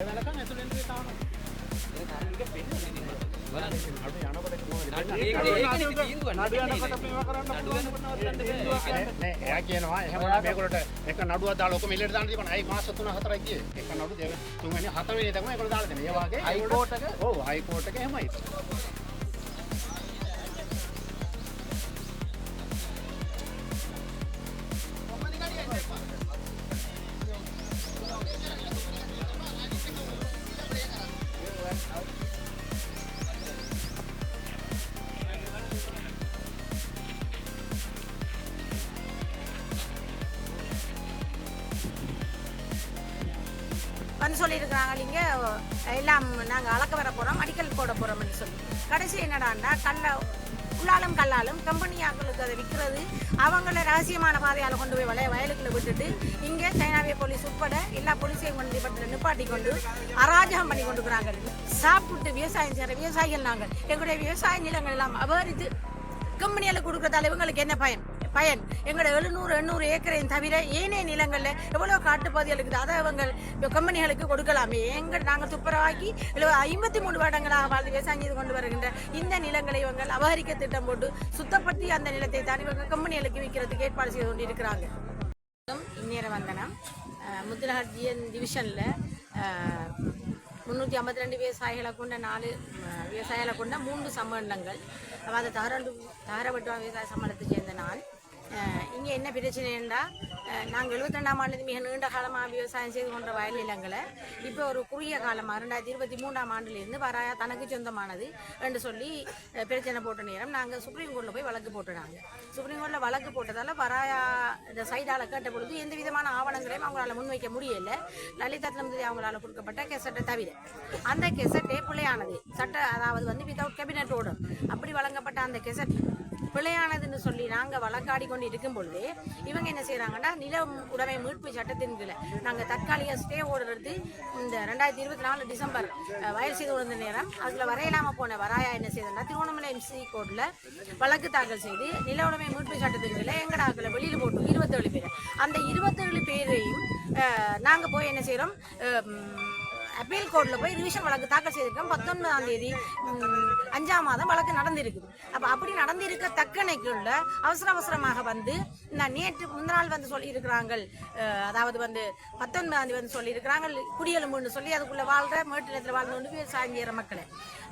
වෙලකන් ඇතුලෙන් තාම ඒක හරියට පෙන්නේ නේද එයා කියනවා එහම මේකොට එක නඩුව දාලක මිලට දාන තිබන අයි මාස තුන හතරයි කිය එක නඩු දෙව තුන්වෙනි හතරවෙනි තමයි ඒකට දාලා දෙන ඒ වගේ හයිකෝට් එක ඔව් හයිකෝට් එක එහෙමයි சொல்லியிருக்கிறாங்க இங்கே எல்லாம் நாங்கள் அளக்க வர போகிறோம் அடிக்கல் போட போகிறோம்னு சொல்லி. கடைசி என்னடாண்டா கல்லை உள்ளாலும் கல்லாலும் கம்பெனியாக்களுக்கு அதை விற்கிறது அவங்கள ரகசியமான பாதையால் கொண்டு போய் வளைய வயலுக்குள்ள விட்டுட்டு இங்கே சைனாவிய போலீஸ் உட்பட எல்லா போலீஸையும் கொண்டு பட்டில் நிப்பாட்டி கொண்டு அராஜகம் பண்ணி கொண்டுக்கிறாங்க சாப்பிட்டு விவசாயம் செய்கிற விவசாயிகள் நாங்கள். எங்களுடைய விவசாய நிலங்கள் எல்லாம் அபகரித்து கம்பெனியில் கொடுக்குறதால இவங்களுக்கு என்ன பயன்? பயன். எங்களோட எழுநூறு எண்ணூறு ஏக்கரையும் தவிர ஏனைய நிலங்களில் எவ்வளோ காட்டுப்பகுதிகள் இருக்குது? அதை அவங்க கம்பெனிகளுக்கு கொடுக்கலாமே. எங்கள் நாங்கள் துப்புரவாக்கி ஐம்பத்தி மூணு வருடங்களாக வாழ்ந்து விவசாயம் செய்து கொண்டு வருகின்ற இந்த நிலங்களை இவங்க அபகரிக்க திட்டம் போட்டு சுத்தப்படுத்தி அந்த நிலத்தை தான் இவங்க கம்பெனிகளுக்கு விற்கிறதுக்கு ஏற்பாடு செய்து கொண்டு இருக்கிறாங்க இந்நேர வந்தனம் முத்துநகர் ஜிஎன் டிவிஷனில் முந்நூற்றி ஐம்பத்தி ரெண்டு விவசாயிகளை கொண்ட நாலு விவசாயிகளை கொண்ட மூன்று சம்மேளனங்கள். அதாவது தாரண்டு தாரவட்டுவா விவசாய சம்மேளனத்தை சேர்ந்த நான் இங்கே என்ன பிரச்சனை என்றால் நாங்கள் எழுபத்திரெண்டாம் ஆண்டு மிக நீண்ட காலமாக விவசாயம் செய்து கொண்ட வயல் நிலங்களை இப்போ ஒரு குறுகிய காலமாக ரெண்டாயிரத்தி இருபத்தி மூணாம் ஆண்டுலேருந்து வராயா தனக்கு சொந்தமானது என்று சொல்லி பிரச்சனை போட்ட நேரம் நாங்கள் சுப்ரீம் கோர்ட்டில் போய் வழக்கு போட்டுனாங்க சுப்ரீம் கோர்ட்டில் வழக்கு போட்டதால் வராயா இந்த சைடால் கேட்ட பொழுது எந்த விதமான ஆவணங்களையும் அவங்களால முன்வைக்க முடியலை. லலிதா தளபதி அவங்களால கொடுக்கப்பட்ட கெசட்டை தவிர. அந்த கெசட்டே பிள்ளையானது சட்ட அதாவது வந்து வித்தவுட் கேபினட் ஓடும் அப்படி வழங்கப்பட்ட அந்த கெசட் பிழையானதுன்னு சொல்லி நாங்கள் வழக்காடி கொண்டு இருக்கும் பொழுது இவங்க என்ன செய்கிறாங்கன்னா நில உடைமை மீட்பு சட்டத்தின் கீழே நாங்கள் தற்காலிக ஸ்டே ஓர்டர் எடுத்து இந்த ரெண்டாயிரத்தி இருபத்தி நாலு டிசம்பர் வயல் செய்து வந்த நேரம் அதில் வரையலாமல் போன வராயா என்ன செய்தா திருவண்ணாமலை எம்சி கோர்ட்டில் வழக்கு தாக்கல் செய்து நில உடைமை மீட்பு சட்டத்தின் கீழே அதில் வெளியில் போட்டு இருபத்தேழு பேர். அந்த இருபத்தேழு பேரையும் நாங்கள் போய் என்ன செய்கிறோம் அப்பீல் கோர்ட்டில் போய் ரிவிஷன் வழக்கு தாக்கல் செய்திருக்கோம் பத்தொன்பதாம் தேதி அஞ்சாம் மாதம் வழக்கு நடந்திருக்குது அப்போ அப்படி நடந்திருக்க தக்கணைக்குள்ள அவசர அவசரமாக வந்து நான் நேற்று முந்தினாள் வந்து சொல்லியிருக்கிறாங்க அதாவது வந்து பத்தொன்பதாம் தேதி வந்து சொல்லியிருக்கிறாங்க குடியெலும்புன்னு சொல்லி அதுக்குள்ள வாழ்ற மேட்டு நிலத்தில் வாழ்ந்து கொண்டு விவசாயம் மக்களை.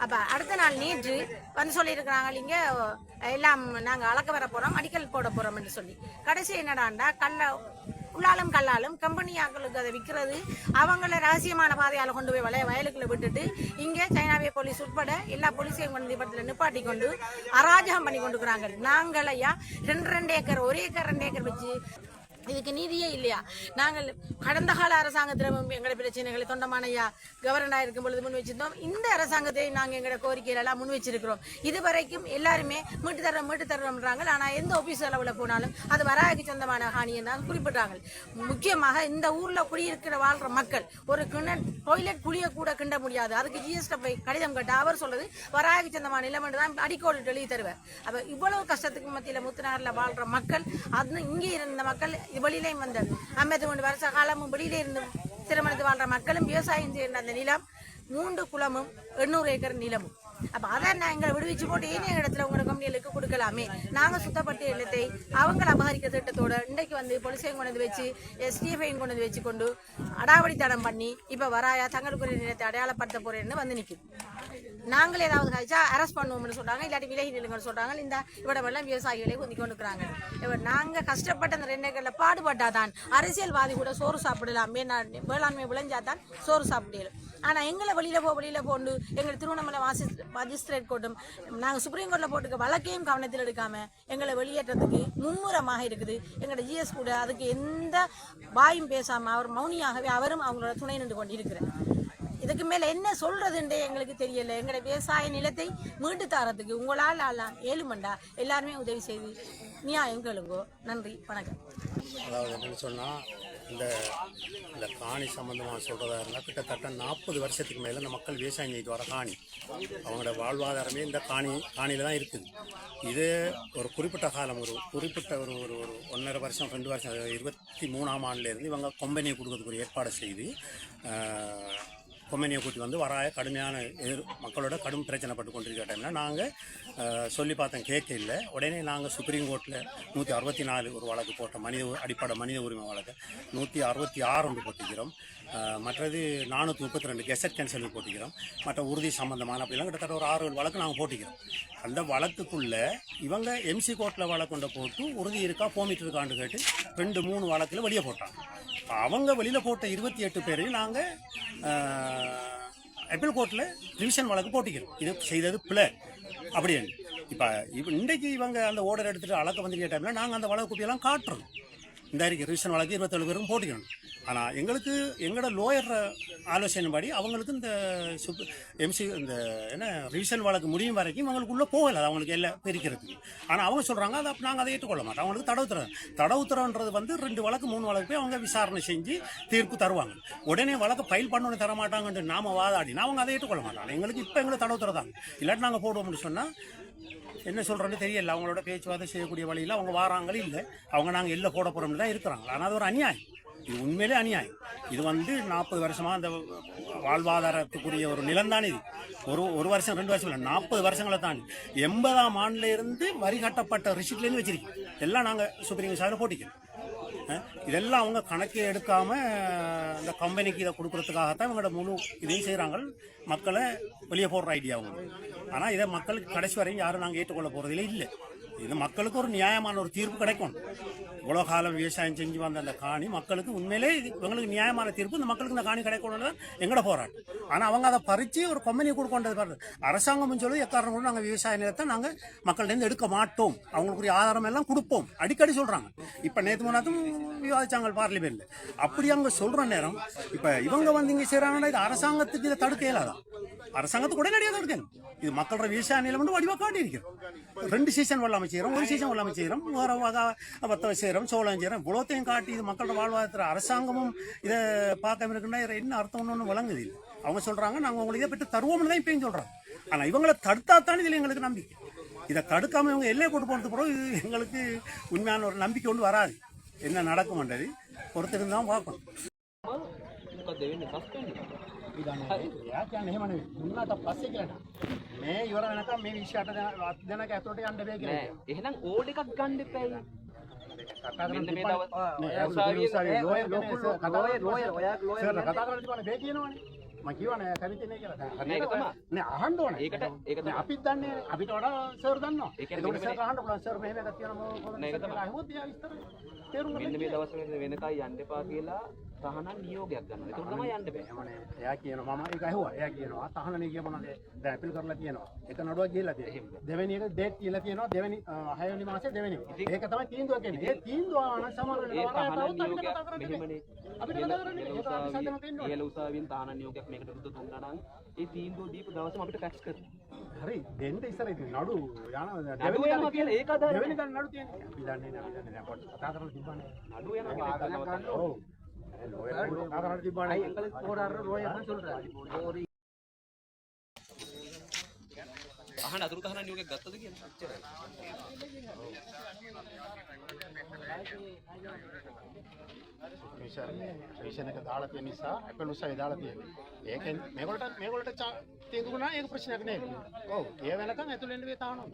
அப்போ அடுத்த நாள் நேற்று வந்து சொல்லியிருக்கிறாங்க இங்கே எல்லாம் நாங்கள் அளக்க வர போகிறோம் அடிக்கல் போட போகிறோம்னு சொல்லி. கடைசி என்னடாண்டா கல்ல உள்ளாலும் கல்லாலும் கம்பெனியாக்களுக்கு அதை விற்கிறது. அவங்கள ரகசியமான பாதையால் கொண்டு போய் வளைய வயலுக்குள்ள விட்டுட்டு இங்கே சைனாவிய போலீஸ் உட்பட எல்லா போலீஸையும் கொண்டு படத்தில் நிப்பாட்டி கொண்டு அராஜகம் பண்ணி கொண்டுக்கிறாங்க நாங்கள் ஐயா ரெண்டு ரெண்டு ஏக்கர் ஒரு ஏக்கர் ரெண்டு ஏக்கர் வச்சு இதுக்கு நீதியே இல்லையா? நாங்கள் கடந்த கால அரசாங்கத்தில் எங்களை பிரச்சனைகளை தொண்டமானையா கவர்னராக இருக்கும் பொழுது முன் வச்சிருந்தோம். இந்த அரசாங்கத்தை நாங்கள் எங்களோட கோரிக்கையிலெல்லாம் முன் வச்சிருக்கிறோம். இது வரைக்கும் எல்லாருமே மீட்டு தர்றோம் மீட்டு தர்றோம்ன்றாங்க. ஆனால் எந்த ஆஃபீஸ் அளவில் போனாலும் அது வராய்க்கு சொந்தமான ஹானியை தான் குறிப்பிட்டாங்க முக்கியமாக இந்த ஊரில் குடியிருக்கிற வாழ்கிற மக்கள் ஒரு கிண டொய்லெட் குழிய கூட கிண்ட முடியாது. அதுக்கு ஜிஎஸ்டி போய் கடிதம் கேட்டால் அவர் சொல்லுது வராய்க்கு சொந்தமான நிலம் என்று தான் அடிக்கோடு எழுதி தருவார். அப்போ இவ்வளவு கஷ்டத்துக்கு மத்தியில் முத்துநகரில் வாழ்கிற மக்கள் அது இங்கே இருந்த மக்கள் வெளியிலையும் வந்தது. ஐம்பத்தி மூணு வருஷ காலமும் வெளியில இருந்து சிரமணத்து வாழ்ற மக்களும் விவசாயம் செய்கிற அந்த நிலம் மூன்று குளமும் எண்ணூறு ஏக்கர் நிலமும். அப்போ அதை நான் எங்களை விடுவிச்சு போட்டு ஏனைய இடத்துல உங்களோட கம்பெனிகளுக்கு கொடுக்கலாமே. நாங்கள் சுத்தப்படுத்திய நிலத்தை அவங்கள அபகரிக்க திட்டத்தோட இன்றைக்கு வந்து பொலிசையும் கொண்டு வந்து வச்சு எஸ்டிஎஃப்ஐயும் கொண்டு வந்து வச்சு கொண்டு அடாவடித்தனம் பண்ணி இப்போ வராயா தங்களுக்குரிய நிலத்தை அடையாளப்படுத்த போகிறேன்னு வந்து நிற்கும் நாங்கள் ஏதாவது கழிச்சா அரெஸ்ட் பண்ணுவோம்னு சொல்கிறாங்க இல்லாட்டி விலகி நிலுங்கன்னு சொல்கிறாங்க இந்த இவடமெல்லாம் விவசாயிகளே குந்தி கொண்டுக்கிறாங்க. இவர் நாங்கள் கஷ்டப்பட்ட அந்த ரெண்டு பாடுபட்டால் தான் அரசியல்வாதி கூட சோறு சாப்பிடலாமே. நான் வேளாண்மை விளைஞ்சாதான் சோறு சாப்பிடலாம். ஆனால் எங்களை வெளியில் போ வெளியில் போண்டு எங்களை திருவண்ணாமலை வாசி மஜிஸ்ட்ரேட் கோர்ட்டும் நாங்கள் சுப்ரீம் கோர்ட்டில் போட்டுக்க வழக்கையும் கவனத்தில் எடுக்காமல் எங்களை வெளியேற்றத்துக்கு மும்முரமாக இருக்குது. எங்களோட ஜிஎஸ் கூட அதுக்கு எந்த வாயும் பேசாமல் அவர் மௌனியாகவே அவரும் அவங்களோட துணை நின்று கொண்டிருக்கிறார். இதுக்கு மேல என்ன சொல்றதுன்றே எங்களுக்கு தெரியல. எங்களோட விவசாய நிலத்தை மீட்டு தரத்துக்கு உங்களால் ஆலாம் ஏழுமண்டா எல்லாருமே உதவி செய்து நியாயம் கேளுங்கோ நன்றி வணக்கம். அதாவது என்னன்னு சொன்னால் இந்த இந்த காணி சம்மந்தமாக சொல்கிறதா இருந்தால் கிட்டத்தட்ட நாற்பது வருஷத்துக்கு மேலே இந்த மக்கள் விவசாயம் செய்து வர காணி. அவங்களோட வாழ்வாதாரமே இந்த காணி காணியில் தான் இருக்குது. இது ஒரு குறிப்பிட்ட காலம் ஒரு குறிப்பிட்ட ஒரு ஒரு ஒரு ஒன்றரை வருஷம் ரெண்டு வருஷம் இருபத்தி மூணாம் ஆண்டுலேருந்து இவங்க கம்பெனியை கொடுக்கறதுக்கு ஒரு ஏற்பாடு செய்து ஆஹ், கூட்டி வந்து வராய கடுமையான எதிர் மக்களோட கடும் பிரச்சனைப்பட்டு கொண்டிருக்கிற டைமில் நாங்கள் சொல்லி பார்த்தோம் கேட்க இல்லை. உடனே நாங்கள் சுப்ரீம் கோர்ட்டில் நூற்றி அறுபத்தி நாலு ஒரு வழக்கு போட்டோம் மனித அடிப்படை மனித உரிமை வழக்கு நூற்றி அறுபத்தி ஆறு ஒன்று போட்டிக்கிறோம். மற்றது நானூற்றி முப்பத்தி ரெண்டு கெசட் கேன்சல் போட்டிக்கிறோம். மற்ற உறுதி சம்பந்தமான அப்படிலாம் கிட்டத்தட்ட ஒரு ஆறு வழக்கு நாங்கள் போட்டிக்கிறோம். அந்த வழக்குக்குள்ளே இவங்க எம்சி கோர்ட்டில் வழக்கு கொண்டு போட்டு உறுதி இருக்கா போமிட்டு இருக்கான்னு கேட்டு ரெண்டு மூணு வழக்கில் வெளியே போட்டாங்க. அவங்க வெளியில் போட்ட இருபத்தி எட்டு பேரையும் நாங்கள் அப்பீல் கோர்ட்டில் ரிவிஷன் வழக்கு போட்டிக்கிறோம். இது செய்தது பிள்ளை அப்படின்னு இப்போ இப்போ இன்றைக்கு இவங்க அந்த ஓர்டர் எடுத்துகிட்டு அளக்க வந்து டைமில் நாங்கள் அந்த வழக்கு குப்பியெல்லாம் காட்டுறோம். இந்த அறிக்கை ரிவிஷன் வழக்கு இருபத்தேழு பேரும் போட்டிக்கணும். ஆனால் எங்களுக்கு எங்களோட லோயர் ஆலோசனைப்படி அவங்களுக்கு இந்த சுப் எம்சி இந்த என்ன ரிவிஷன் வழக்கு முடியும் வரைக்கும் அவங்களுக்குள்ளே போகலை. அது அவங்களுக்கு எல்லாம் பிரிக்கிறதுக்கு. ஆனால் அவங்க சொல்கிறாங்க அதை நாங்கள் அதை ஏற்றுக்கொள்ள மாட்டோம். அவங்களுக்கு தடை உத்தரவு. தடை உத்தரவுன்றது வந்து ரெண்டு வழக்கு மூணு வழக்கு போய் அவங்க விசாரணை செஞ்சு தீர்ப்பு தருவாங்க. உடனே வழக்கு ஃபைல் பண்ணணும் தர மாட்டாங்கன்ட்டு நாம வாதாடினா அவங்க அதை ஏற்றுக்கொள்ள மாட்டாங்க. எங்களுக்கு இப்போ எங்களை தடை உத்தரவு தாங்க இல்லாட்டி நாங்கள் போடுவோம்னு சொன்னால் என்ன சொல்கிறோன்னு தெரியல. அவங்களோட பேச்சுவார்த்தை செய்யக்கூடிய வழியில் அவங்க வாராங்களே இல்லை. அவங்க நாங்கள் எல்லை போட போகிறோம்னு தான் இருக்கிறாங்க. ஆனால் அது ஒரு அநியாயம். இது உண்மையிலே அநியாயம். இது வந்து நாற்பது வருஷமாக அந்த வாழ்வாதாரத்துக்குரிய ஒரு நிலம்தான் இது. ஒரு ஒரு வருஷம் ரெண்டு வருஷம் இல்லை நாற்பது வருஷங்களை தாண்டி எண்பதாம் ஆண்டுலேருந்து வரி கட்டப்பட்ட ரிசிப்ட்லேருந்து வச்சிருக்கோம். எல்லாம் நாங்கள் சுப்ரீம் சாரில் போட்டிக்கிறோம். இதெல்லாம் அவங்க கணக்கு எடுக்காம இந்த கம்பெனிக்கு இதை கொடுக்கறதுக்காகத்தான் இவங்களோட முழு இதையும் செய்கிறாங்க மக்களை வெளியே போடுற ஐடியா அவங்க. ஆனால் இதை மக்களுக்கு கடைசி வரையும் யாரும் நாங்கள் ஏற்றுக்கொள்ள போகிறதில்ல இல்லை. இது மக்களுக்கு ஒரு நியாயமான ஒரு தீர்ப்பு கிடைக்கும். இவ்வளோ காலம் விவசாயம் செஞ்சு வந்த அந்த காணி மக்களுக்கு உண்மையிலே இது இவங்களுக்கு நியாயமான தீர்ப்பு. இந்த மக்களுக்கு இந்த காணி கிடைக்கணும்னு தான் எங்களோட போராட்டம். ஆனால் அவங்க அதை பறித்து ஒரு கம்பெனி கொடுக்கொண்டது பாரு. அரசாங்கம் சொல்லி எக்காரணம் கூட நாங்கள் விவசாய நிலத்தை நாங்கள் மக்கள்கிட்ட எடுக்க மாட்டோம். அவங்களுக்குரிய ஆதாரம் எல்லாம் கொடுப்போம். அடிக்கடி சொல்கிறாங்க இப்போ நேற்று முன்னாத்தும் விவாதிச்சாங்க பார்லிமெண்ட்டில் அப்படி அவங்க சொல்கிற நேரம் இப்போ இவங்க வந்து இங்கே செய்கிறாங்கன்னா இது அரசாங்கத்துக்கு இதை தடுக்க இயலாதான் அரசாங்கத்துக்கு உடனடியாக தடுக்கணும். இது மக்களோட விவசாய நிலம் வந்து வடிவாக காட்டி இருக்கிறோம் ரெண்டு சீசன் வெள்ளாமை செய்கிறோம் ஒரு சீசன் வெள்ளாமை செய்கிறோம் வேறு வகை செய்கிறோம் செய்கிறோம் சோளம் செய்கிறோம் இவ்வளோத்தையும் காட்டி இது மக்களோட வாழ்வாதாரத்தில் அரசாங்கமும் இதை பார்க்காம இருக்குன்னா இதுல என்ன அர்த்தம் ஒன்று விளங்குது இல்லை அவங்க சொல்கிறாங்க நாங்கள் உங்களுக்கு இதை பெற்று தருவோம்னு தான் இப்பயும் சொல்கிறாங்க ஆனால் இவங்களை தடுத்தா தான் இதில் எங்களுக்கு நம்பிக்கை இதை தடுக்காம இவங்க எல்லையை கொண்டு போனது பிறகு இது எங்களுக்கு உண்மையான ஒரு நம்பிக்கை ஒன்று வராது என்ன நடக்கும்ன்றது பொறுத்திருந்து தான் பார்க்கணும் මොකද වෙන්නේ සස්පෙන්ඩ් ಯಾಕೆ එහෙම නෙවෙයි දුන්නාට පස්සේ කියලා මේ ඉවර වෙනකම් මේ 28 දෙනක ඇතුළට යන්න බෑ කියලා නෑ එහෙනම් ඕඩ එකක් ගන්න කතාගන්න තිබන්නේ බෑ කියනවනේ මම කියවනේ කැමති නේ කියලා. නෑ, ඒක තමයි. නෑ අහන්න ඕනේ. ඒකට- ඒක තමයි. අපිත් දන්නේ. අපිට වඩා සර් දන්නවා. ඒ කියන්නේ ඒකට මෙන්න සර් අහන්න පුළුවන්. සර් මෙහෙම එකක් තියෙනවා මොකද නෑ, ඒක තමයි. අහුවොත් එයා විස්තර තේරුම් ගන්න මෙන්න මේ දවස්වල වෙනකයි යන්න එපා කියලා තහනම් නියෝගයක් ගන්නවා. ඒක තමයි යන්න බෑ. එමනේ එයා කියනවා මම ඒක ඇහුවා එයා කියනවා තහනනේ කියපොනද දැන් අපිල් කරලා තියෙනවා. එක නඩුවක් ගිහලා තියෙනවා. දෙවෙනි එක ડેට් කියලා තියෙනවා. දෙවෙනි අ, හයවෙනි මාසේ දෙවෙනි. ඒක තමයි තීන්දුව කියන්නේ. ඒ තීන්දුව ආන සමහර වෙලාවට තහනම් නියෝගයක් මෙහෙමනේ. අපිට කතා කරන්න ඒක අපි සාධනක ඉන්න ඕනේ. ඉහළ උසාවියෙන් තහනම් නියෝගයක් මේකට විරුද්ධ දුන්නා නම් ඒ තීන්දුව දීපු දවසම අපිට ෆැක්ස් කරනවා. හරි දෙන්න ඉස්සර ඉතින් නඩු යන නඩුව යනවා කියලා ඒක අදාළ දෙවෙනි ගන්න නඩු තියෙන්නේ. අපි දන්නේ නැහැ අපි දන්නේ නැහැ. පොඩ්ඩක් කතා කරලා තිබ්බනේ. නඩුව යනවා කියලා ඒක නවත්තන්න. ඔව් ලෝයර් කතා කරලා තිබ්බනේ අහන අතුරු තහනම් නියෝගයක් ගත්තද කියලා එච්චරයි රිෂන් එක දාලා තියෙන නිසා අපේ උසාවිය දාලා තියෙන්නේ. ඒකෙන් මේගොල්ලන්ට මේගොල්ලන්ට තීන්දුව ඒක ප්‍රශ්නයක් නෑ. ඔව් ඒ වෙනකන් ඇතුළෙන් වේ තානවා.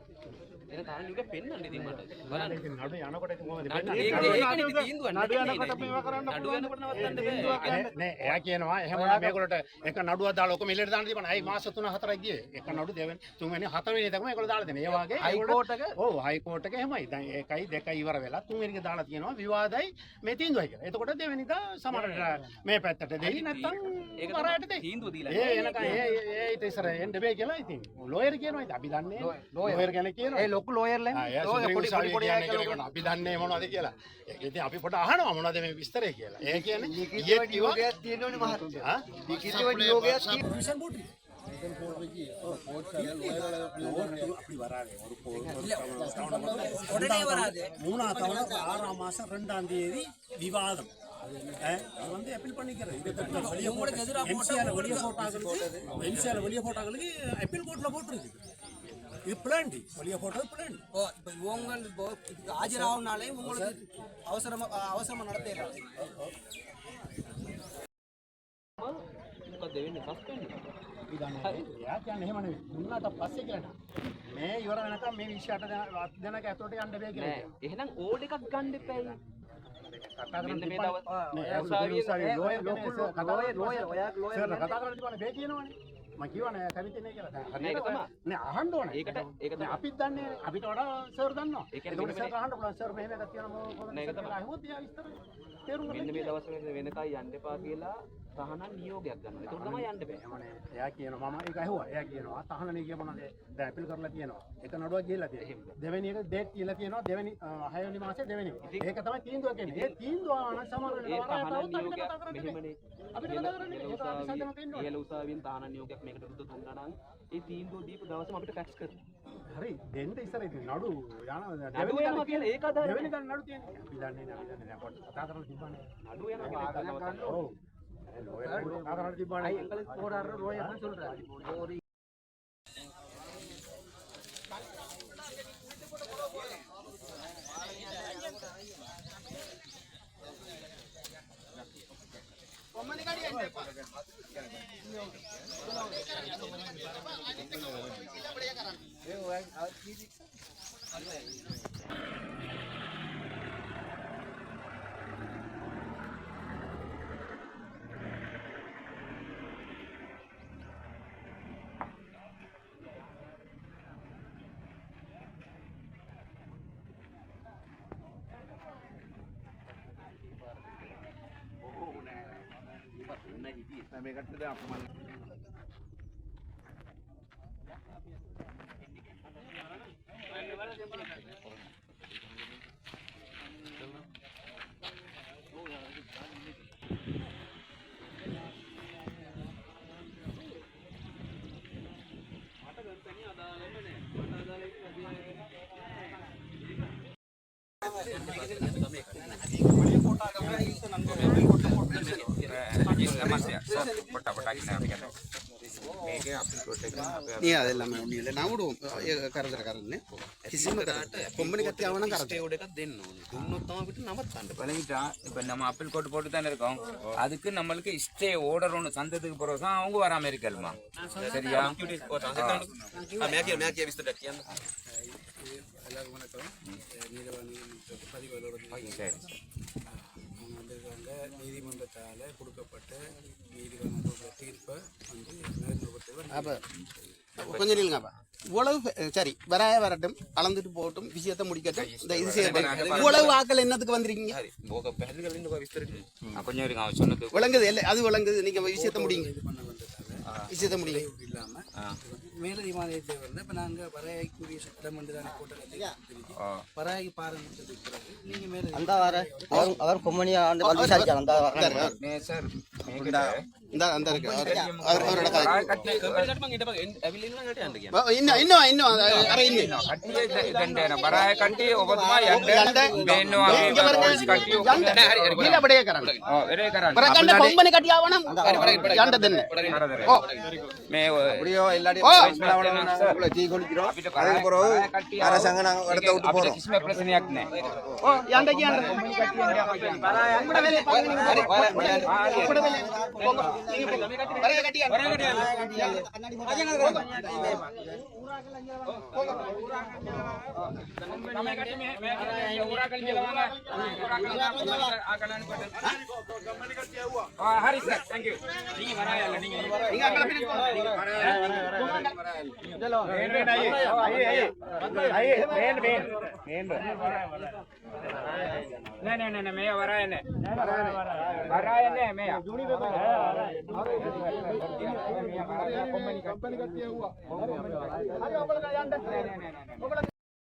එහෙනම් තහනම් නියෝගයක් පෙන්වන්න ඉතින් මට බලන්න ඉතින් නඩු යනකොට ඉතින් කොහොමද නඩු වෙන්නේ? ඒක ඒකනේ ඉතින් තීන්දුව නඩු යනකොට මේවා කරන්න නඩු යනකොට නවත්තන්න බෑ නෑ එයා කියනවා එහෙමනම් මේගොල්ලොට එක නඩුවක් දාලා ඔක්කොම එළියට දාන්න තිබුණා. අයි මාස 3 4ක් ගියේ. එක නඩු දෙවෙනි තුන්වෙනි හතරවෙනි එකම ඒගොල්ලෝ දාලා තියෙනවා. ඒ වගේ හයිකෝට් එක ඔව් හයිකෝට් එක එහෙමයි. දැන් ඒකයි දෙකයි ඉවර වෙලා තුන්වෙනි එක දාලා තියෙනවා විවාදයි මේ තීන්දුවයි කියලා. එතකොට දෙවෙනි එක සමහරට මේ පැත්තට දෙයි නැත්නම් ඒක වරයට දෙයි. තීන්දුව දීලා ඒ එනකන් ඒ ඒ ඊට ඉස්සර එන්න බෑ කියලා ඉතින් ලෝයර් කියනවා ඉතින් අපි දන්නේ ලෝයර් ගැන කියනවා. ඒ ලොකු ලෝයර්ලෙන් ආ, එයා සුපිරි උසාවිය කියන්නේ කියලා අපි දන්නේ මොනවද කියලා. ඒක ඉතින් අපි පොඩ අහනවා මොනවද මේ විස්තරය කියලා. ඒ කියන්නේ ඊයේ කිව්වා තියෙනවනේ මහත්තයා. ලිඛිතව නියෝගයක් තියෙනවා. மூணாம் ஆறாம் மாசம் ரெண்டாம் தேதி விவாதம் அது வந்து அப்பீல் பண்ணிக்கிறேன் வெளியே போட்டாங்க வெளியே போட்டாங்களுக்கு போட்டிருக்கு இது பிளான்டி வெளியே போட்டது ஓ இப்போ இவங்க இப்போ இதுக்கு அவசரமாக அவசரமாக நடத்திடுறாங்க முப்பத்தி சஸ்பெண்ட் අපි දන්න එයා කියන්න එහෙම නෙවෙයි. දුන්නාට පස්සේ කියලා මේ ඉවර වෙනකම් මේ 28 දෙනක ඇතුළට යන්න බෑ කියලා. එහෙනම් ඕල් එකක් ගන්න එපා. අහන්ඩ ඕන. ඒකට ඒක අපිත් දන්නේ අපිට වඩා සර් දන්නවා. එක හට සර් හම තේරුම් මේ දවස වෙනකයි යන්න එපා කියලා තහනම් නියෝගයක් ගන්න තුර තම යන්න බෑමන එයා කියන ම එක හෝ එය කියනවා තහන කියමනද දැපිල් කරලා කියනවා එක නඩුව කියලා තිය දෙවැනි එක දෙත් කියලා කියනවා දෙවැනි හයනි මාස දෙවැනි ඒක තමයි තීන්දුව කියන්නේ. ඒ තීන්දුවාන සමහර උසාවියෙන් තහන නියෝගයක් මේකට විරුද්ධ දුන්නා නම් ඒ තීන්දුව දීපු දවසම අපිට ෆැක්ස් කරනවා හරි දෙන්න ඉස්සර ඉතින් නඩු යන දෙවැනි යනවා කියලා ඒක අදාළ දෙවැනි ගන්න නඩු තියෙනවා අපි දන්නේ නැහැ අපි දන්නේ නැහැ. පොඩ්ඩක් කතා කරලා තිබ්බනේ. නඩු යනවා කියලා ඔව් போறாரு ரோயர் சொல்றாரு ஒரு बढ़िया போராடுற லோயர் தான் சொல்றாரு ஒரு இப்போ நம்ம அப்பிள் கோட்டு போட்டு தானே இருக்கோம். அதுக்கு நம்மளுக்கு இஷ்டே ஓடறோம்னு ஒன்று சந்ததுக்கு பிறகு அவங்க வராமல் இருக்கலாமா சரியா? வணக்கம் வந்திருக்காங்க நீதிமன்றத்தால் கொடுக்கப்பட்ட நீதிமன்ற தீர்ப்பை வந்து நேர்முகப்படுத்துவோம் கொஞ்சம் இல்லைங்கப்பா இவ்வளவு சரி வராய வரட்டும் கலந்துட்டு போகட்டும் விஷயத்தை முடிக்கட்டும் இந்த இது செய்யட்டும். இவ்வளவு வாக்கள் என்னத்துக்கு வந்திருக்கீங்க? கொஞ்சம் அவன் சொன்னது விளங்குது இல்லை அது விளங்குது நீங்கள் விஷயத்தை முடியுங்க விசித்த முடியும் இல்லாமல் மேலதிமான தேவை இருந்தால் இப்போ நாங்கள் வரையக்கூடிய சட்டம் என்று தான் கூட்டத்தை வராகி பாரம்பரியத்துக்கு பிறகு நீங்கள் மேலே அந்த வார. அவர் கொம்மனியா அந்த சார் இந்த அந்த இருக்கு அவர் அவரோட காய் இன்னும் இன்னும் இன்னும் அர இன்னும் கட்டி ದಂಡೇನ ಬರಾಯ ಕಂಟಿ ಒಬ್ಬತ್ಮ ಎಂಡೆ ಬೇನ್ನು ಕಟ್ಟಿ ಇಲ್ಲ ಬಡೇ ಕರಣ ಓ ಬಡೇ ಕರಣ ಬರ ಕಂಡ ಬೊಂಬನೆ ಕಟ್ಟಿ ಆವಣ ಕಂಡ ದನ್ನ ಓ ಮೇ ಅಡಿಯೋ ಇಲ್ಲಡಿ ಅವಳ ಟೀ ಕೊಳಿಕ್ರೋ ಅದಕ್ಕೆ ಬರೋ ಅರ ಸಂಗ ನಾ ಎಡತ ಊಟ ಪೋರೋ ಕಿಸ್ಮೆ ಪ್ರಶ್ನೆ ಯಾಕನೆ ಓ ಯಾಂಡಕ್ಕೆ ಯಾಂಡ ಬರಾಯ ಅಂಗಡ ಮೇಲೆ ಅಂಗಡ ಮೇಲೆ නැහැ ஓ யாண்டைக்கு யாண்ட ஹரி சார் தேங்க்யூ நீங்க வராயல்ல நீங்க நீங்க அங்க பின்ன போங்க வராயல்ல வராயல்ல चलो मेन रेड आइए आइए आइए मेन मेन मेन नहीं नहीं नहीं मैं वराय ने वराय ने मैं जूड़ी पे मैं कंपनी कंपनी करती है हुआ உங்களுக்கு